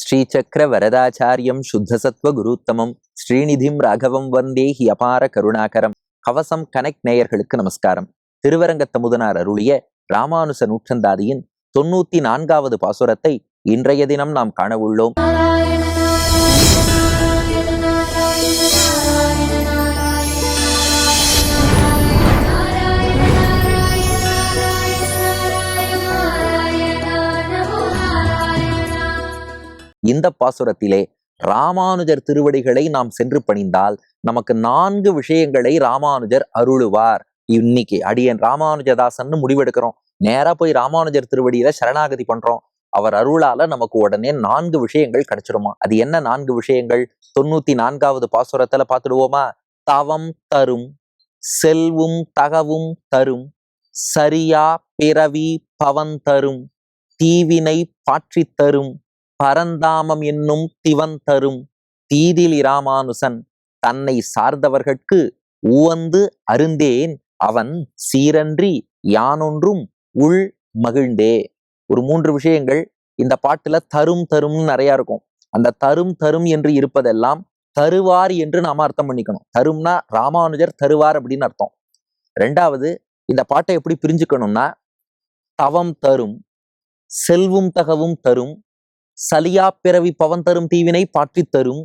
ஸ்ரீசக்கர வரதாச்சாரியம் சுத்தசத்வ குருத்தமம். ஸ்ரீநிதிம் ராகவம் வந்தே he அபார கருணாகரம். கவசம் connect நேயர்களுக்கு நமஸ்காரம். திருவரங்கத்தமுதனார் அருளிய ராமானுச நூற்றந்தாதியின் தொண்ணூத்தி நான்காவது பாசுரத்தை இன்றைய தினம் நாம் காண உள்ளோம். இந்த பாசுரத்திலே ராமானுஜர் திருவடிகளை நாம் சென்று பணிந்தால் நமக்கு நான்கு விஷயங்களை ராமானுஜர் அருளுவார். இன்னைக்கு அடியன் ராமானுஜதாசன்னு முடிவெடுக்கிறோம். நேரா போய் ராமானுஜர் திருவடியில சரணாகதி பண்றோம். அவர் அருளால நமக்கு உடனே நான்கு விஷயங்கள் கிடைச்சிடுமா அது என்ன நான்கு விஷயங்கள்? தொண்ணூத்தி நான்காவது பாசுரத்துல பார்த்துடுவோமா? தவம் தரும் செல்வும் தகவும் தரும் சரியா பிறவி பவன் தரும் தீவினை பாற்றி தரும் பரந்தாமம் என்னும் திவன் தரும் தீதிலி ராமானுசன் தன்னை சார்ந்தவர்கட்கு உவந்து அருந்தேன் அவன் சீரன்றி யானொன்றும் உள் மகிழ்ந்தே. ஒரு மூன்று விஷயங்கள் இந்த பாட்டுல தரும் தரும்னு நிறைய இருக்கும். அந்த தரும் தரும் என்று இருப்பதெல்லாம் தருவார் என்று நாம அர்த்தம் பண்ணிக்கணும். தரும்னா ராமானுஜர் தருவார் அப்படின்னு அர்த்தம். ரெண்டாவது இந்த பாட்டை எப்படி பிரிஞ்சுக்கணும்னா தவம் தரும் செல்வும் தகவும் தரும் சலியா பிறவி பவன் தரும் தீவினை பாற்றித் தரும்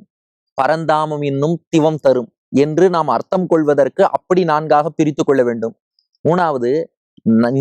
பரந்தாமம் என்னும் திவம் தரும் என்று நாம் அர்த்தம் கொள்வதற்கு அப்படி நான்காக பிரித்து கொள்ள வேண்டும். மூணாவது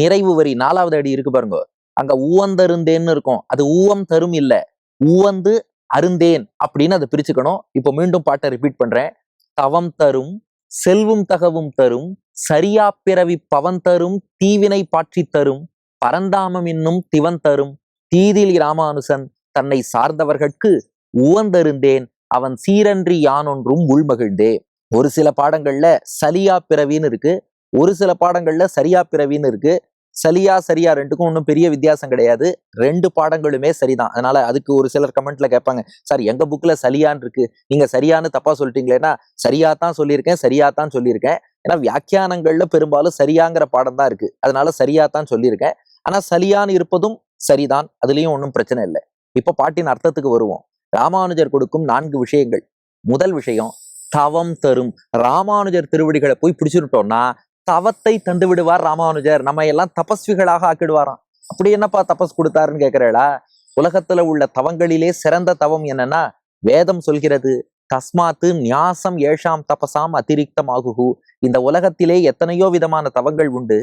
நிறைவு வரி நாலாவது அடி இருக்கு பாருங்க. அங்க ஊவந்தருந்தேன்னு இருக்கும். அது ஊவம் தரும் இல்ல. ஊவந்து அருந்தேன் அப்படின்னு அதை பிரிச்சுக்கணும். இப்போ மீண்டும் பாட்டை ரிப்பீட் பண்றேன். தவம் தரும் செல்வும் தகவும் தரும் சரியா பிறவி பவன் தரும் தீவினை பாற்றி தரும் பரந்தாமம் என்னும் திவன் தரும் தீதில் ராமானுசன் தன்னை சார்ந்தவர்கட்கு உவந்தருந்தேன். அவன் சீரன்றி யானொன்றும் உள்மகிழ்ந்தே. ஒரு சில பாடங்கள்ல சலியா பிறவின்னு இருக்கு. ஒரு சில பாடங்கள்ல சரியா பிறவின்னு இருக்கு. சலியா சரியா ரெண்டுக்கும் ஒன்றும் பெரிய வித்தியாசம் கிடையாது. ரெண்டு பாடங்களுமே சரிதான். அதனால அதுக்கு ஒரு சிலர் கமெண்ட்ல கேட்பாங்க சார் எங்க புக்ல சலியான்னு இருக்கு. நீங்க சரியான்னு தப்பா சொல்லிட்டீங்களேன்னா சரியா தான் சொல்லியிருக்கேன் சரியா தான் சொல்லியிருக்கேன். ஏன்னா வியாக்கியானங்கள்ல பெரும்பாலும் சரியாங்கிற பாடம் தான் இருக்கு. அதனால சரியா தான் சொல்லியிருக்கேன். ஆனா சலியான்னு இருப்பதும் சரிதான். அதுலயும் ஒன்றும் பிரச்சனை இல்லை. இப்ப பாட்டின் அர்த்தத்துக்கு வருவோம். ராமானுஜர் கொடுக்கும் நான்கு விஷயங்கள். முதல் விஷயம் தவம் தரும். ராமானுஜர் திருவடிகளை போய் பிடிச்சிருட்டோம்னா தவத்தை தந்து விடுவார் ராமானுஜர். நம்ம எல்லாம் தபஸ்விகளாக ஆக்கிடுவாராம். அப்படி என்னப்பா தபஸ் கொடுத்தாருன்னு கேக்குறேடா? உலகத்துல உள்ள தவங்களிலே சிறந்த தவம் என்னன்னா வேதம் சொல்கிறது தஸ்மாத்து நியாசம் ஏஷாம் தபசாம் அதிரிக்தம் ஆகுகு இந்த உலகத்திலே எத்தனையோ விதமான தவங்கள் உண்டு.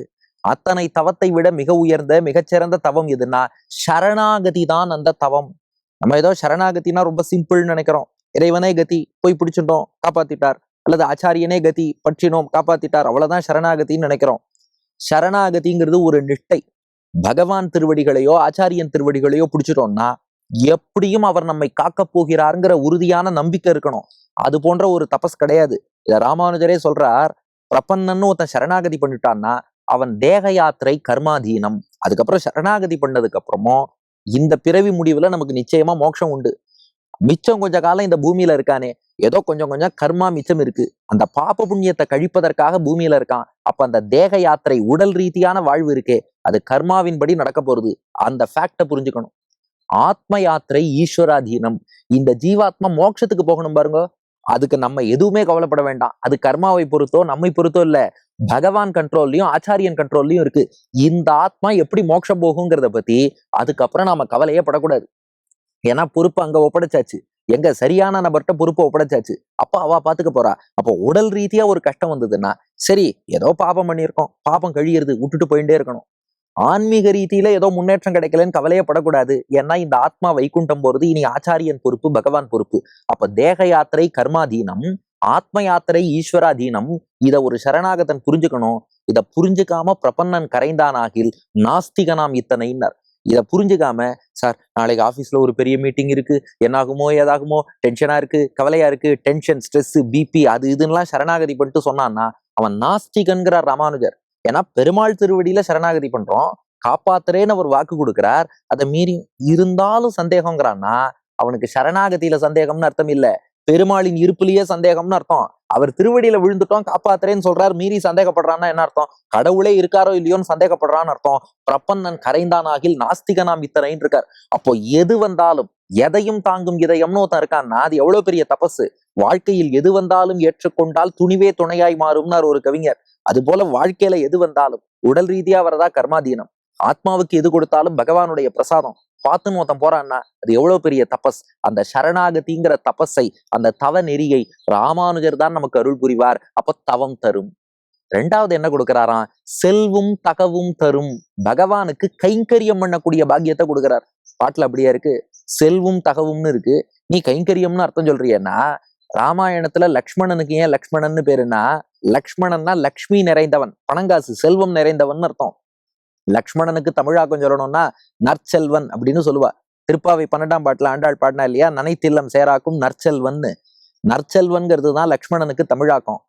அத்தனை தவத்தை விட மிக உயர்ந்த மிகச்சிறந்த தவம் எதுன்னா சரணாகதி தான் அந்த தவம். நம்ம ஏதோ சரணாகத்தினா ரொம்ப சிம்பிள்னு நினைக்கிறோம். இறைவனே கதி போய் பிடிச்சிட்டோம் காப்பாத்திட்டார். அல்லது ஆச்சாரியனே கதி பற்றினோம் காப்பாத்திட்டார். அவ்வளவுதான் சரணாகதின்னு நினைக்கிறோம். சரணாகதிங்கிறது ஒரு நிஷ்டை பகவான் திருவடிகளையோ ஆச்சாரியன் திருவடிகளையோ பிடிச்சிட்டோம்னா எப்படியும் அவர் நம்மை காக்கப் போகிறாருங்கிற உறுதியான நம்பிக்கை இருக்கணும். அது போன்ற ஒரு தபஸ் கிடையாது. இத ராமானுஜரே சொல்றார் பிரபன்னன்னு ஒருத்தன் சரணாகதி பண்ணிட்டான்னா அவன் தேக யாத்திரை கர்மாதீனம். அதுக்கப்புறம் சரணாகதி பண்ணதுக்கு அப்புறமும் இந்த பிறவி முடிவுல நமக்கு நிச்சயமா மோட்சம் உண்டு. மிச்சம் கொஞ்ச காலம் இந்த பூமியில இருக்கானே. ஏதோ கொஞ்சம் கொஞ்சம் கர்மா மிச்சம் இருக்கு. அந்த பாப புண்ணியத்தை கழிப்பதற்காக பூமியில இருக்கான். அப்ப அந்த தேக யாத்திரை உடல் ரீதியான வாழ்வு இருக்கே. அது கர்மாவின்படி நடக்க போறது. அந்த ஃபேக்ட புரிஞ்சுக்கணும். ஆத்ம யாத்திரை ஈஸ்வராதீனம். இந்த ஜீவாத்மா மோட்சத்துக்கு போகணும் பாருங்க. அதுக்கு நம்ம எதுவுமே கவலைப்பட வேண்டாம். அது கர்மாவை பொறுத்தோ நம்மை பொறுத்தோ இல்ல. பகவான் கண்ட்ரோல்லையும் ஆச்சாரியன் கண்ட்ரோல்லையும் இருக்கு. இந்த ஆத்மா எப்படி மோட்சம் போகுங்கிறத பத்தி அதுக்கப்புறம் நாம கவலையே படக்கூடாது. ஏன்னா பொறுப்பு அங்க ஒப்படைச்சாச்சு. எங்க சரியான நபர்கிட்ட பொறுப்பை ஒப்படைச்சாச்சு. அப்ப அவா பாத்துக்க போறா. அப்போ உடல் ரீதியா ஒரு கஷ்டம் வந்ததுன்னா சரி ஏதோ பாபம் பண்ணியிருக்கோம். பாபம் கழியிறது விட்டுட்டு போயிட்டே இருக்கணும். ஆன்மீக ரீதியில ஏதோ முன்னேற்றம் கிடைக்கலன்னு கவலையே படக்கூடாது. ஏன்னா இந்த ஆத்மா வைகுண்டம் போறது இனி ஆச்சாரியன் பொறுப்பு பகவான் பொறுப்பு. அப்ப தேக யாத்திரை கர்மாதீனம் ஆத்ம யாத்திரை ஈஸ்வராதீனம். இத ஒரு சரணாகதன் புரிஞ்சுக்கணும். இதை புரிஞ்சுக்காம பிரபன்னன் கரைந்தானாகில் நாஸ்திகனாம் இத்தனைன்னார் இத புரிஞ்சுக்காம சார் நாளைக்கு ஆபீஸ்ல ஒரு பெரிய மீட்டிங் இருக்கு. என்னாகுமோ ஏதாகுமோ டென்ஷனா இருக்கு கவலையா இருக்கு டென்ஷன் ஸ்ட்ரெஸ்ஸு பிபி அது இதுன்னெலாம் சரணாகதி பண்ணிட்டு சொன்னான்னா அவன் நாஸ்திகன்கிறார் ராமானுஜர். ஏன்னா பெருமாள் திருவடியில சரணாகதி பண்றோம். காப்பாத்துறேன்னு அவர் வாக்கு கொடுக்குறார். அதை மீறி இருந்தாலும் சந்தேகங்கிறான்னா அவனுக்கு சரணாகதியில சந்தேகம்னு அர்த்தம் இல்லை. பெருமாளின் இருப்புலயே சந்தேகம்னு அர்த்தம். அவர் திருவடியில விழுந்துட்டோம் காப்பாத்துறேன்னு சொல்றாரு மீறி சந்தேகப்படுறான்னா என்ன அர்த்தம்? கடவுளே இருக்காரோ இல்லையோன்னு சந்தேகப்படுறான்னு அர்த்தம். பிரபன்னன் கரைந்தானாகில் நாஸ்திகனாம் இத்தனைன்னு இருக்கார். அப்போ எது வந்தாலும் எதையும் தாங்கும் இதயம்னு ஒருத்தன் இருக்கான்னா அது எவ்வளவு பெரிய தபசு. வாழ்க்கையில் எது வந்தாலும் ஏற்றுக்கொண்டால் துணிவே துணையாய் மாறும்னார் ஒரு கவிஞர். அது போல வாழ்க்கையில எது வந்தாலும் உடல் ரீதியா வரதா கர்மாதீனம். ஆத்மாவுக்கு எது கொடுத்தாலும் பகவானுடைய பிரசாதம். பார்த்துன்னு ஒருத்தன் போறான்னா அது எவ்வளவு பெரிய தபஸ்? அந்த சரணாகதிங்கிற தபஸை அந்த தவ நெறியை ராமானுஜர் தான் நமக்கு அருள் புரிவார். அப்ப தவம் தரும். ரெண்டாவது என்ன கொடுக்கிறாராம்? செல்வும் தகவும் தரும். பகவானுக்கு கைங்கரியம் பண்ணக்கூடிய பாக்கியத்தை கொடுக்கிறார். பாட்டுல அப்படியே இருக்கு. செல்வும் தகவும்னு இருக்கு. நீ கைங்கரியம்னு அர்த்தம் சொல்றியன்னா ராமாயணத்துல லக்ஷ்மணனுக்கு ஏன் லக்ஷ்மணன்னு பேருன்னா லக்ஷ்மணன்னா லக்ஷ்மி நிறைந்தவன். பணங்காசு செல்வம் நிறைந்தவன் அர்த்தம். லக்ஷ்மணனுக்கு தமிழாக்கம் சொல்லணும்னா நற்செல்வன் அப்படின்னு சொல்லுவா. திருப்பாவை பன்னெண்டாம் பாட்டுல ஆண்டாள் பாடினா இல்லையா? நனைத்தில்லம் சேராக்கும் நற்செல்வன்னு. நற்செல்வன்கிறது தான் லக்ஷ்மணனுக்கு தமிழாக்கம்.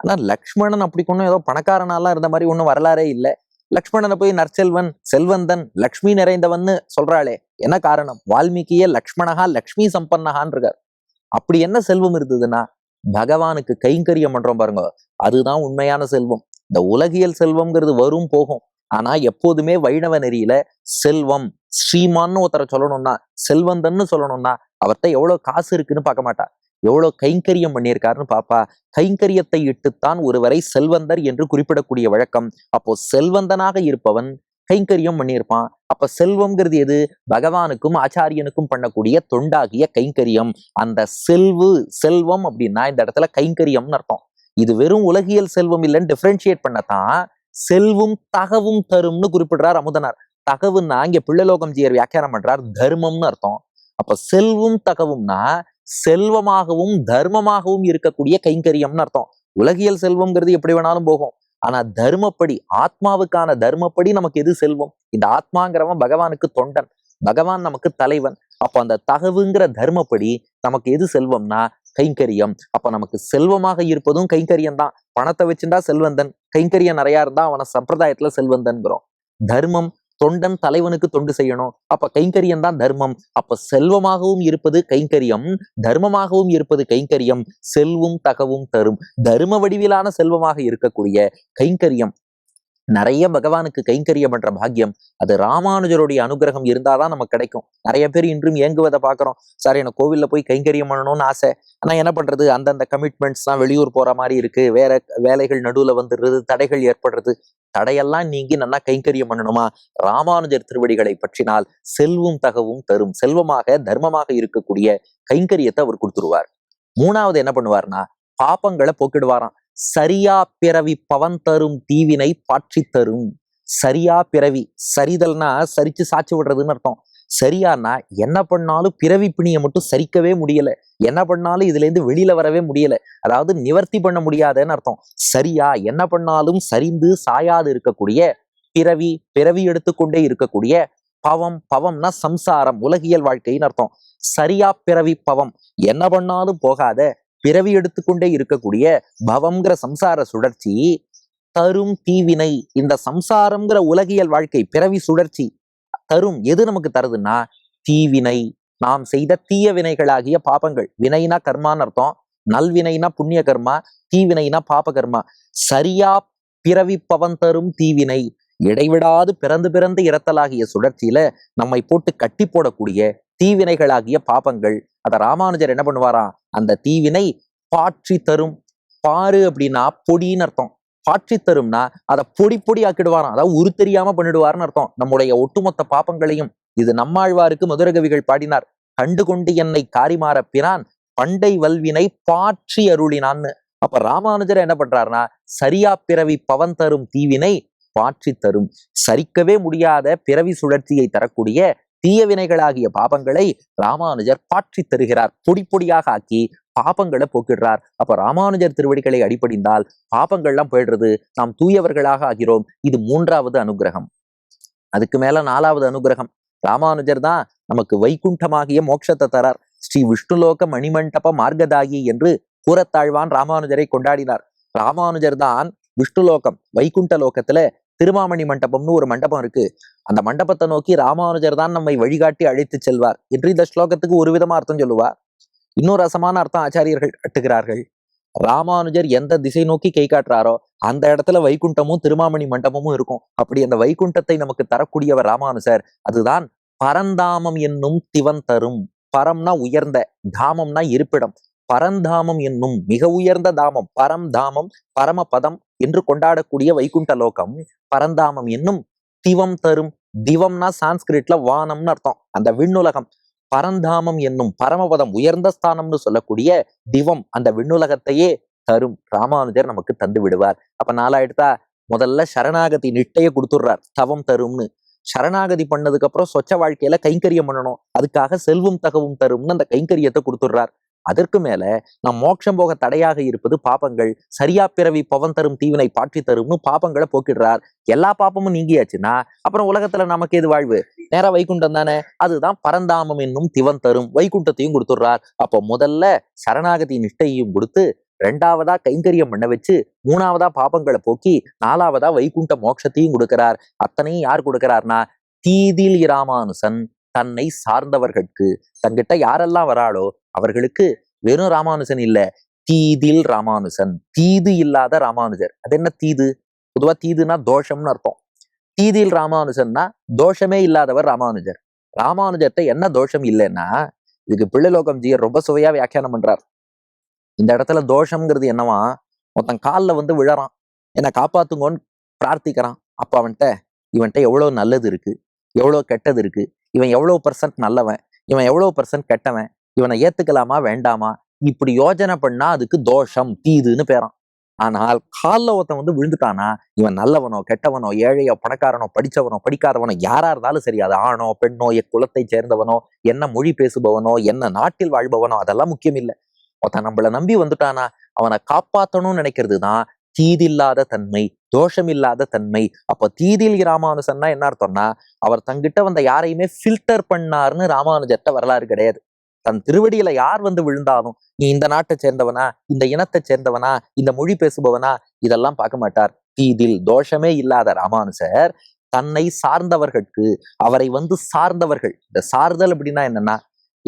ஆனா லக்ஷ்மணன் அப்படி கொண்டும் ஏதோ பணக்காரனாலாம் இருந்த மாதிரி ஒன்றும் வரலாறே இல்லை. லக்ஷ்மணனை போய் நற்செல்வன் செல்வந்தன் லக்ஷ்மி நிறைந்தவன்னு சொல்றாளே. என்ன காரணம்? வால்மீகியே லக்ஷ்மணஹா லக்ஷ்மி சம்பன்னஹான் இருக்கார் அப்படி என்ன செல்வம் இருந்ததுன்னா பகவானுக்கு கைங்கரியம் பண்றோம் பாருங்க. அதுதான் உண்மையான செல்வம். இந்த உலகியல் செல்வம்ங்கிறது வரும் போகும். ஆனா எப்போதுமே வைணவ நெறியில செல்வம் ஸ்ரீமான்னு ஒருத்தரை சொல்லணும்னா செல்வந்தன்னு சொல்லணும்னா அவர்கிட்ட எவ்வளவு காசு இருக்குன்னு பார்க்க மாட்டா. எவ்வளவு கைங்கரியம் பண்ணியிருக்காருன்னு பாப்பா. கைங்கரியத்தை இட்டுத்தான் ஒருவரை செல்வந்தர் என்று குறிப்பிடக்கூடிய வழக்கம். அப்போ செல்வந்தனாக இருப்பவன் கைங்கரியம் பண்ணியிருப்பான். அப்ப செல்வம்ங்கிறது எது? பகவானுக்கும் ஆச்சாரியனுக்கும் பண்ணக்கூடிய தொண்டாகிய கைங்கரியம். அந்த செல்வு செல்வம் அப்படின்னா இந்த இடத்துல கைங்கரியம்னு அர்த்தம். இது வெறும் உலகியல் செல்வம் இல்லைன்னு டிஃப்ரென்ஷியேட் பண்ணத்தான் செல்வும் தகவும் தரும்னு குறிப்பிடுறார் அமுதனார். தகவுன்னா இங்க பிள்ளைலோகம் ஜியர் வியாக்கியானம் பண்றார் தர்மம்னு அர்த்தம். அப்ப செல்வும் தகவும்னா செல்வமாகவும் தர்மமாகவும் இருக்கக்கூடிய கைங்கரியம்னு அர்த்தம். உலகியல் செல்வம்ங்கிறது எப்படி வேணாலும் போகும். ஆனா தர்மப்படி ஆத்மாவுக்கான தர்மப்படி நமக்கு எது செல்வம்? இந்த ஆத்மாங்கிறவன் பகவானுக்கு தொண்டன். பகவான் நமக்கு தலைவன். அப்போ அந்த தகவுங்கிற தர்மப்படி நமக்கு எது செல்வம்னா கைங்கரியம். அப்ப நமக்கு செல்வமாக இருப்பதும் கைங்கரியம் தான் பணத்தை வச்சுட்டா செல்வந்தன். கைங்கரியம் நிறையா இருந்தா அவனை சம்பிரதாயத்துல செல்வந்தன்கிறோம். தர்மம் தொண்டன் தலைவனுக்கு தொண்டு செய்யணும். அப்ப கைங்கரியம் தான் தர்மம். அப்ப செல்வமாகவும் இருப்பது கைங்கரியம் தர்மமாகவும் இருப்பது கைங்கரியம். செல்வும் தகவும் தரும். தர்ம வடிவிலான செல்வமாக இருக்கக்கூடிய கைங்கரியம். நிறைய பகவானுக்கு கைங்கரியம் பண்ற பாக்கியம். அது ராமானுஜருடைய அனுகிரகம் இருந்தாதான் நமக்கு கிடைக்கும். நிறைய பேர் இன்றும் இயங்குவதை பாக்குறோம் சார் எனக்கு கோவில்ல போய் கைங்கரியம் பண்ணணும்னு ஆசை. ஆனா என்ன பண்றது? அந்தந்த கமிட்மெண்ட்ஸ் தான் வெளியூர் போற மாதிரி இருக்கு. வேற வேலைகள் நடுவுல வந்துடுறது தடைகள் ஏற்படுறது. தடையெல்லாம் நீங்கி நல்லா கைங்கரியம் பண்ணணுமா? ராமானுஜர் திருவடிகளை பற்றினால் செல்வம் தகவும் தரும். செல்வமாக தர்மமாக இருக்கக்கூடிய கைங்கரியத்தை அவர் கொடுத்துருவார். மூணாவது என்ன பண்ணுவார்னா பாப்பங்களை போக்கிடுவாராம். சரியா பிறவி பவன் தரும் தீவினை பாற்றி தரும். சரியா பிறவி சரிதல்னா சரிச்சு சாட்சி விடுறதுன்னு அர்த்தம். சரியானா என்ன பண்ணாலும் பிறவி பிணியை மட்டும் சரிக்கவே முடியல. என்ன பண்ணாலும் இதுல இருந்து வெளியில வரவே முடியல. அதாவது நிவர்த்தி பண்ண முடியாதுன்னு அர்த்தம். சரியா என்ன பண்ணாலும் சரிந்து சாயாது இருக்கக்கூடிய பிறவி பிறவி எடுத்துக்கொண்டே இருக்கக்கூடிய பவம் பவம்னா சம்சாரம் உலகியல் வாழ்க்கைன்னு அர்த்தம். சரியா பிறவி பவம். என்ன பண்ணாலும் போகாத பிறவி எடுத்துக்கொண்டே இருக்கக்கூடிய பவம்ங்கிற சம்சார சுழற்சி தரும் தீவினை இந்த சம்சாரம்ங்கிற உலகியல் வாழ்க்கை பிறவி சுழற்சி தரும் எது நமக்கு தருதுன்னா தீவினை. நாம் செய்த தீய வினைகளாகிய பாபங்கள். வினைனா கர்மான்னு அர்த்தம். நல்வினைனா புண்ணிய கர்மா தீவினைனா பாப கர்மா. சரியா பிறவி பவன் தரும் தீவினை. இடைவிடாது பிறந்து பிறந்து இறத்தலாகிய சுழற்சியில நம்மை போட்டு கட்டி போடக்கூடிய தீவினைகளாகிய பாபங்கள். அதை ராமானுஜர் என்ன பண்ணுவாராம்? அந்த தீவினை பாற்றி தரும். பாரு அப்படின்னா பொடின்னு அர்த்தம். பாற்றி தரும்னா அதை பொடி பொடி ஆக்கிடுவாராம். அதாவது உரு தெரியாம பண்ணிடுவார்னு அர்த்தம். நம்முடைய ஒட்டுமொத்த பாப்பங்களையும். இது நம்மாழ்வாருக்கு மதுரகவிகள் பாடினார். கண்டு கொண்டு என்னை காரிமாற பிரான் பண்டை வல்வினை பாற்றி அருளினான்னு. அப்ப ராமானுஜர் என்ன பண்றாருன்னா சரியா பிறவி பவன் தரும் தீவினை பாற்றி தரும். சரிக்கவே முடியாத பிறவி சுழற்சியை தரக்கூடிய தீய வினைகளாகிய பாபங்களை ராமானுஜர் பாற்றி தருகிறார். பொடி பொடியாக ஆக்கி பாபங்களை போக்கிடுறார். அப்ப ராமானுஜர் திருவடிகளை அடிப்படைந்தால் பாபங்கள்லாம் போயிடுறது. நாம் தூயவர்களாக ஆகிறோம். இது மூன்றாவது அனுகிரகம். அதுக்கு மேல நாலாவது அனுகிரகம். ராமானுஜர் தான் நமக்கு வைகுண்டமாகிய மோட்சத்தை தரார். ஸ்ரீ விஷ்ணுலோக மணிமண்டப மார்க்கதாயி என்று கூறத்தாழ்வான் ராமானுஜரை கொண்டாடினார். ராமானுஜர் தான் விஷ்ணுலோகம் வைகுண்ட லோகத்துல திருமாமணி மண்டபம்னு ஒரு மண்டபம் இருக்கு. அந்த மண்டபத்தை நோக்கி ராமானுஜர் தான் நம்மை வழிகாட்டி அழைத்து செல்வார் என்று இந்த ஸ்லோகத்துக்கு ஒரு விதமா அர்த்தம் சொல்லுவார். இன்னொரு ரசமான அர்த்தம் ஆச்சாரியர்கள் கட்டுகிறார்கள். ராமானுஜர் எந்த திசை நோக்கி கை காட்டுறாரோ அந்த இடத்துல வைகுண்டமும் திருமாமணி மண்டபமும் இருக்கும். அப்படி அந்த வைகுண்டத்தை நமக்கு தரக்கூடியவர் ராமானுஜர். அதுதான் பரந்தாமம் என்னும் திவன் தரும். பரம்னா உயர்ந்த தாமம்னா இருப்பிடம். பரந்தாமம் என்னும் மிக உயர்ந்த தாமம் பரம் தாமம் பரமபதம் என்று கொண்டாடக்கூடிய வைகுண்ட லோகம் பரந்தாமம் என்னும் திவம் தரும் திவம்னா சான்ஸ்கிரிட்ல வானம்னு அர்த்தம். அந்த விண்ணுலகம் பரந்தாமம் என்னும் பரமபதம் உயர்ந்த ஸ்தானம்னு சொல்லக்கூடிய திவம் அந்த விண்ணுலகத்தையே தரும். ராமானுஜர் நமக்கு தந்து விடுவார். அப்ப நாலாயிடுதா முதல்ல சரணாகதி நிட்டைய கொடுத்துடுறார் தவம் தரும்னு. சரணாகதி பண்ணதுக்கு அப்புறம் சொச்ச வாழ்க்கையில கைங்கரியம் பண்ணணும். அதுக்காக செல்வம் தகவும் தரும்னு அந்த கைங்கரியத்தை கொடுத்துடுறார். அதற்கு மேல நம் மோட்சம் போக தடையாக இருப்பது பாபங்கள். சரியா பிறவி பவன் தரும் தீவினை பாற்றி தரும்னு பாபங்களை போக்கிடுறார். எல்லா பாப்பமும் நீங்கியாச்சுன்னா அப்புறம் உலகத்துல நமக்கு எது வாழ்வு? நேரா வைகுண்டம் தானே? அதுதான் பரந்தாமம் என்னும் திவன் தரும். வைகுண்டத்தையும் கொடுத்துடுறார். அப்போ முதல்ல சரணாகதி நிஷ்டையையும் கொடுத்து ரெண்டாவதா கைங்கரியம் பண்ண வச்சு மூணாவதா பாபங்களை போக்கி நாலாவதா வைகுண்ட மோட்சத்தையும் கொடுக்கிறார். அத்தனையும் யார் கொடுக்கிறார்னா தீதில் இராமானுசன் தன்னை சார்ந்தவர்களுக்கு தங்கிட்ட யாரெல்லாம் வராளோ அவர்களுக்கு வெறும் ராமானுஜன் இல்ல தீதில் ராமானுஜன். தீது இல்லாத ராமானுஜர். அது என்ன தீது? பொதுவா தீதுனா தோஷம்னு அர்த்தம். தீதில் ராமானுஜன்னா தோஷமே இல்லாதவர் ராமானுஜர். ராமானுஜர்ட்ட என்ன தோஷம் இல்லைன்னா இதுக்கு பிள்ளைலோகம் ஜியர் ரொம்ப சுவையா வியாக்கியானம் பண்றார். இந்த இடத்துல தோஷம்ங்கிறது என்னவா? ஒருத்தன் காலில் வந்து விழறான். என்னை காப்பாத்துங்கோன்னு பிரார்த்திக்கிறான். அப்ப அவன்கிட்ட இவன்கிட்ட எவ்வளவு நல்லது இருக்கு? எவ்வளவு கெட்டது இருக்கு? இவன் எவ்வளவு பர்சன்ட் நல்லவன்? இவன் எவ்வளவு பர்சன்ட் கெட்டவன்? இவனை ஏத்துக்கலாமா வேண்டாமா? இப்படி யோஜனை பண்ணா அதுக்கு தோஷம் தீதுன்னு பேரான். ஆனால் காலில் ஒருத்தன் வந்து விழுந்துட்டானா இவன் நல்லவனோ கெட்டவனோ ஏழையோ பணக்காரனோ படிச்சவனோ படிக்காதவனோ யாரா இருந்தாலும் சரி அது ஆணோ பெண்ணோ எக்குலத்தை சேர்ந்தவனோ என்ன மொழி பேசுபவனோ என்ன நாட்டில் வாழ்பவனோ அதெல்லாம் முக்கியம் இல்லை. ஒருத்தன் நம்மளை நம்பி வந்துட்டானா அவனை காப்பாற்றணும்னு நினைக்கிறது தான் தீதில்லாத தன்மை தோஷமில்லாத தன்மை. அப்ப தீதில் ராமானுஜன்னா என்ன அர்த்தம்னா அவர் தங்கிட்ட வந்த யாரையுமே ஃபில்டர் பண்ணாருன்னு ராமானுஜர்ட்ட வரலாறு கிடையாது. தன் திருவடியில யார் வந்து விழுந்தாலும் நீ இந்த நாட்டை சேர்ந்தவனா? இந்த இனத்தை சேர்ந்தவனா? இந்த மொழி பேசுபவனா? இதெல்லாம் பார்க்க மாட்டார். தீதில் தோஷமே இல்லாத ராமானுசர் தன்னை சார்ந்தவர்களுக்கு அவரை வந்து சார்ந்தவர்கள். இந்த சார்தல் அப்படின்னா என்னன்னா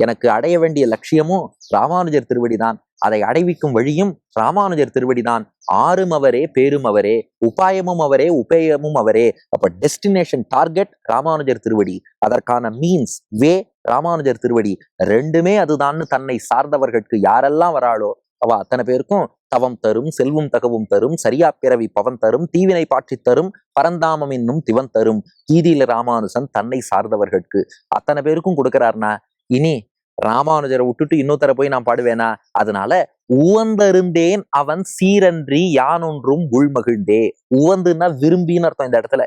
எனக்கு அடைய வேண்டிய லட்சியமும் ராமானுஜர் திருவடிதான். அதை அடைவிக்கும் வழியும் ராமானுஜர் திருவடிதான். ஆறும் அவரே பேரும் அவரே உபாயமும் அவரே உபேயமும் அவரே. அப்ப டெஸ்டினேஷன் டார்கெட் ராமானுஜர் திருவடி. அதற்கான மீன்ஸ் வே ராமானுஜர் திருவடி. ரெண்டுமே அதுதான்னு தன்னை சார்ந்தவர்களுக்கு யாரெல்லாம் வராளோ அவ அத்தனை பேருக்கும் தவம் தரும் செல்வம் தகவும் தரும் சரியா பிறவி பவன் தரும் தீவினை பாற்றி தரும் பரந்தாமம் என்னும் திவன் தரும். கீதியில ராமானுஜன் தன்னை சார்ந்தவர்களுக்கு அத்தனை பேருக்கும் கொடுக்கிறார்னா இனி ராமானுஜரை விட்டுட்டு இன்னொருத்தர போய் நான் பாடுவேனா? அதனால உவந்தருந்தேன் அவன் சீரன்றி யானொன்றும் உள்மகிழ்ந்தே. உவந்துன்னா விரும்பின்னு அர்த்தம் இந்த இடத்துல.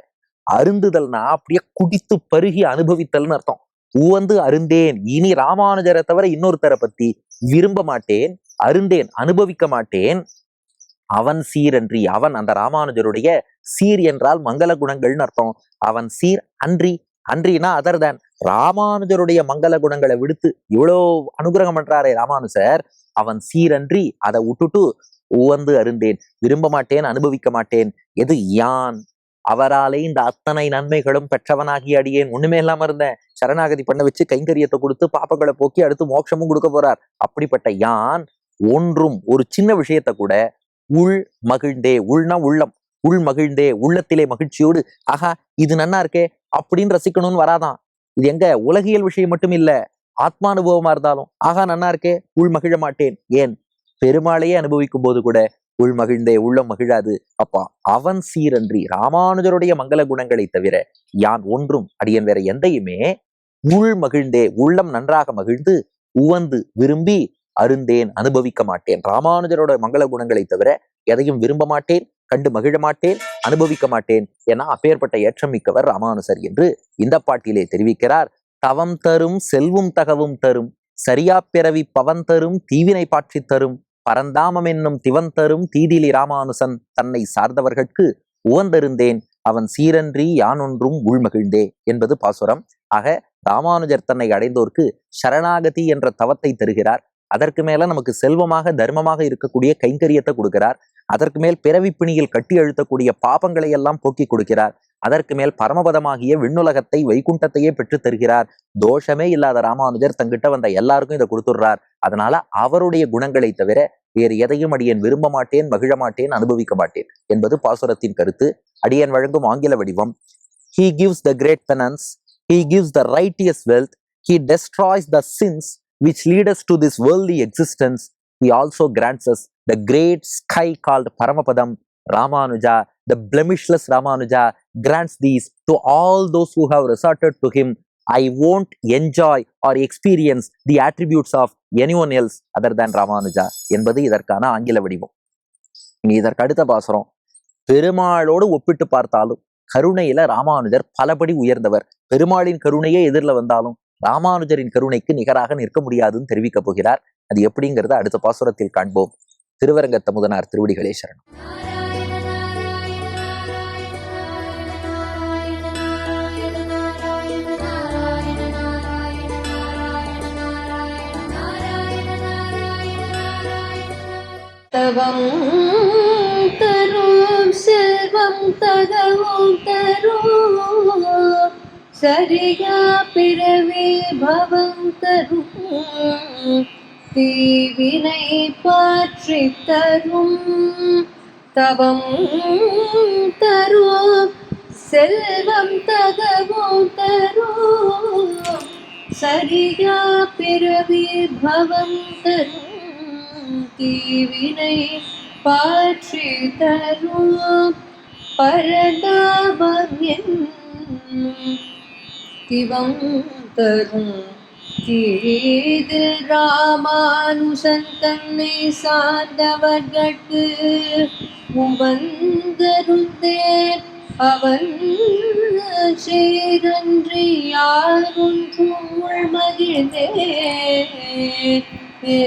அருந்துதல்னா அப்படியே குடித்து பருகி அனுபவித்தல்னு அர்த்தம். உவந்து அருந்தேன். இனி ராமானுஜரை தவிர இன்னொருத்தரை பத்தி விரும்ப மாட்டேன் அருந்தேன் அனுபவிக்க மாட்டேன். அவன் சீரன்றி அவன் அந்த ராமானுஜருடைய சீர் என்றால் மங்கள குணங்கள்னு அர்த்தம். அவன் சீர் அன்றி அன்றினா அதர் தேன் ராமானுஜருடைய மங்கள குணங்களை விடுத்து இவ்வளோ அனுகிரகம் பண்றாரே ராமானுஜர். அவன் சீரன்றி அதை விட்டுட்டு உவந்து அருந்தேன். விரும்ப மாட்டேன் அனுபவிக்க மாட்டேன். எது யான்? அவராலே இந்த அத்தனை நன்மைகளும் பெற்றவனாகி அடியேன். ஒண்ணுமே இல்லாம இருந்தேன். சரணாகதி பண்ண வச்சு கைங்கரியத்தை கொடுத்து பாப்பங்களை போக்கி அடுத்து மோட்சமும் கொடுக்க போறார். அப்படிப்பட்ட யான்? ஒன்றும் ஒரு சின்ன விஷயத்த கூட உள் மகிழ்ந்தே உள்னா உள்ளம் உள் மகிழ்ந்தே உள்ளத்திலே மகிழ்ச்சியோடு ஆஹா இது நன்னா இருக்கே அப்படின்னு ரசிக்கணும்னு வராதான். இது எங்க? உலகியல் விஷயம் மட்டும் இல்ல. ஆத்மானுபவமா இருந்தாலும் ஆகா நன்னா இருக்கே உள் மகிழ மாட்டேன். ஏன்? பெருமாளையே அனுபவிக்கும் போது கூட உள் மகிழ்ந்தே உள்ளம் மகிழாது. அப்பா அவன் சீரன்றி ராமானுஜருடைய மங்கள குணங்களை தவிர யான் ஒன்றும் அடியன் வேற எந்தையுமே உள் மகிழ்ந்தே உள்ளம் நன்றாக மகிழ்ந்து உவந்து விரும்பி அருந்தேன் அனுபவிக்க மாட்டேன். ராமானுஜரோட மங்கள குணங்களை தவிர எதையும் விரும்ப மாட்டேன் கண்டு மகிழ மாட்டேன். அனுபவிக்க மாட்டேன் என அப்பேற்பட்ட ஏற்றம் மிக்கவர் ராமானுசர் என்று இந்த பாட்டிலே தெரிவிக்கிறார். தவம் தரும் செல்வம் தகவும் தரும் சரியா பிறவி பவன் தரும் தீவினை பாற்றி தரும் பரந்தாமம் என்னும் திவன் தரும் தீதிலி ராமானுசன் தன்னை சார்ந்தவர்கட்கு உவந்திருந்தேன். அவன் சீரன்றி யானொன்றும் உள்மகிழ்ந்தே என்பது பாசுரம். ஆக ராமானுஜர் தன்னை அடைந்தோர்க்கு சரணாகதி என்ற தவத்தை தருகிறார். அதற்கு மேல நமக்கு செல்வமாக தர்மமாக இருக்கக்கூடிய கைங்கரியத்தை கொடுக்கிறார். அதற்கு மேல் பிறவி பிணியில் கட்டி அழுத்தக்கூடிய பாபங்களை எல்லாம் போக்கி கொடுக்கிறார். அதற்கு மேல் பரமபதமாகிய விண்ணுலகத்தை வைகுண்டத்தையே பெற்று தருகிறார். தோஷமே இல்லாத ராமானுஜர் தங்கிட்ட வந்த எல்லாருக்கும் இதை கொடுத்துடுறார். அதனால அவருடைய குணங்களை தவிர வேறு எதையும் அடியேன் விரும்ப மாட்டேன் மகிழ மாட்டேன் அனுபவிக்க மாட்டேன் என்பது பாசுரத்தின் கருத்து. அடியேன் வழங்கும் ஆங்கில வடிவம். He gives the great penance he gives the righteous wealth he destroys the sins which leads to this worldly existence he also grants us the great sky called Paramapadam Ramanuja the blemishless Ramanuja grants these to all those who have resorted to him I won't enjoy or experience the attributes of anyone else other than Ramanuja என்பது இதற்கான ஆங்கில வடிவம் இனி இதற்கு அடுத்த பாசுரம் பெருமாளோடு ஒப்பிட்டு பார்த்தாலும் கருணையில ராமானுஜர் பலபடி உயர்ந்தவர் பெருமாளின் கருணையே எதிரில் வந்தாலும் ராமானுஜரின் கருணைக்கு நிகராக நிற்க முடியாதுன்னு தெரிவிக்கப் போகிறார் அது எப்படிங்கிறத அடுத்த பாசுரத்தில் காண்போம் திருவரங்கத்த முதனார் திருவடிகளே சரணம். தவம் தரும் செல்வம் தகவும் தரும். சரியா பிறவே பவம் தரும். தீவினை பற்றி தரும் தவம் தரும் செல்வம் தகவும் தரும் சரியா பிறவி பவம் தரும் தீவினை பாற்றி தரும் பரதாபம் என்னும் திவம் தரும் கீழிதில் ராமானுஷன் தன்னை சார்ந்தவர்கட்கு உவந்தருந்தேன். அவன் சேரன்றி யாருன்றும் மகிழ்ந்தே ஏ.